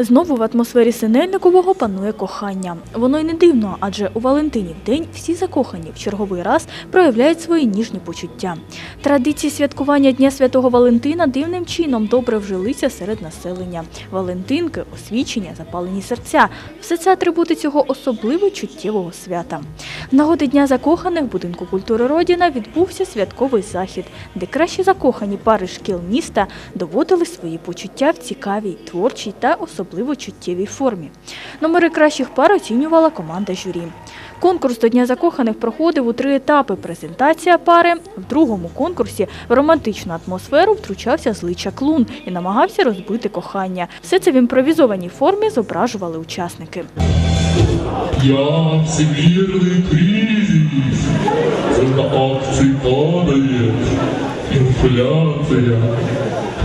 Знову в атмосфері Синельникового панує кохання. Воно й не дивно, адже у Валентинів день всі закохані в черговий раз проявляють свої ніжні почуття. Традиції святкування Дня Святого Валентина дивним чином добре вжилися серед населення. Валентинки, освічення, запалені серця все це атрибути цього особливо чуттєвого свята. Нагоди Дня закоханих в будинку культури Родіна відбувся святковий захід, де кращі закохані пари шкіл міста доводили свої почуття в цікавій, творчій та особливо чуттєвій формі. Номери кращих пар оцінювала команда журі. Конкурс до Дня закоханих проходив у три етапи: презентація пари. В другому конкурсі в романтичну атмосферу втручався злий чаклун і намагався розбити кохання. Все це в імпровізованій формі зображували учасники. Я всемирный кризис, цена акций падает, инфляция,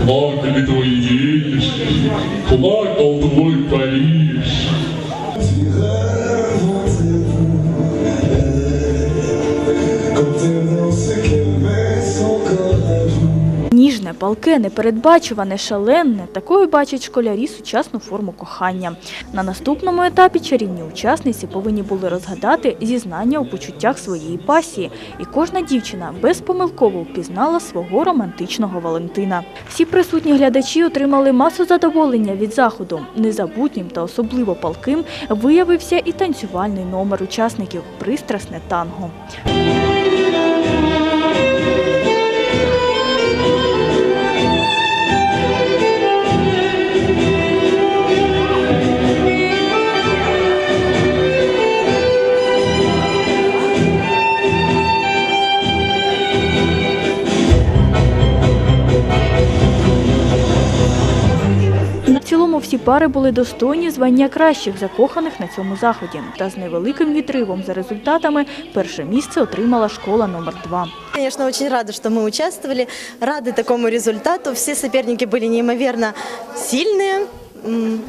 плакали твои денежки, плакал твой Париж. Палке, непередбачуване, шаленне. Такою бачать школярі сучасну форму кохання. На наступному етапі чарівні учасниці повинні були розгадати зізнання у почуттях своєї пасії, і кожна дівчина безпомилково впізнала свого романтичного Валентина. Всі присутні глядачі отримали масу задоволення від заходу. Незабутнім та особливо палким виявився і танцювальний номер учасників пристрасне танго. всі пари були достойні звання кращих закоханих на цьому заході. Та з невеликим відривом за результатами перше місце отримала школа номер 2 Конечно, очень рада, что мы участвовали, рады такому результату. Все соперники были неимоверно сильные. М,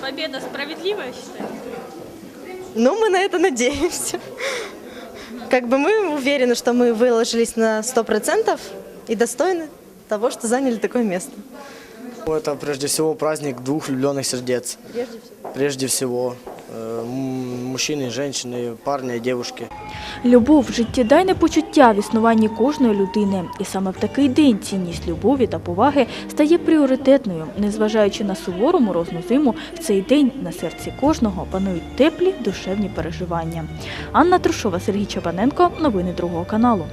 Победа справедливая, считаете? Ну, мы на это надеемся. Как бы мы уверены, что мы выложились на 100% и достойны того, что заняли такое место. Это прежде всего праздник двух влюбленных сердец. Прежде всего. Прежде всего. Э, м, Мужчины, женщины, парни и девушки. Любов, життєдайне почуття в існуванні кожної людини. І саме в такий день цінність любові та поваги стає пріоритетною. Незважаючи на сувору морозну зиму, в цей день на серці кожного панують теплі душевні переживання. Анна Трушова, Сергій Чапаненко. Новини другого каналу.